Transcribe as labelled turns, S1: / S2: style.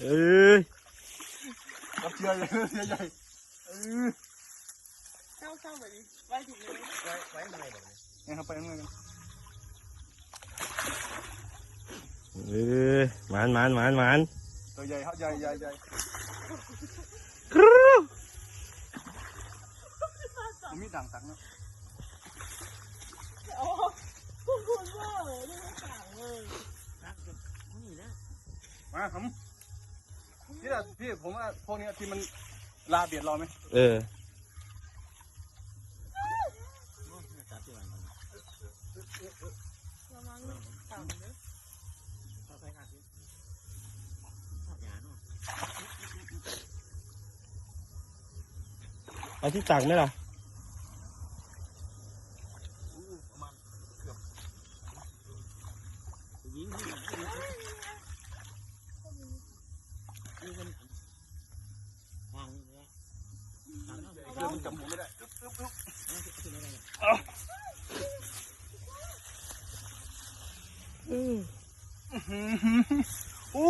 S1: เอ้ย
S2: กับเชื่อใหญ่เชื่อใหญ่เออ
S3: เศร้าเศร้าแบบนี้ไว้ถึงเลย
S4: ไว้ไว้ทำไมแบบนี้
S2: เนี่ยครับไปข้างในกัน
S1: เอ้ยหมานหมานหมานหมาน
S2: ตัวใหญ่ครับใหญ่ใหญ่ใหญ่มีด่างตักเนาะ
S3: โอ้พวกคุณว่าเลยนี่ไม่ต่างเลย
S4: รักกับนี่นะ
S2: มาผม พี่อะพี่ผมว่าพวกเนี้ยที่มันลาเบียดเราไหม
S1: เออ
S4: จับที่วัน
S3: ระวังต่างเลย
S4: เข้าไปครับพี่ชอบยาเนาะ
S1: เอาที่ตักไหมล่ะ
S2: เดินจับผมไม่ได้อึ๊บอึ๊บอึ๊บ
S4: อา
S1: อืม
S2: อืมอู้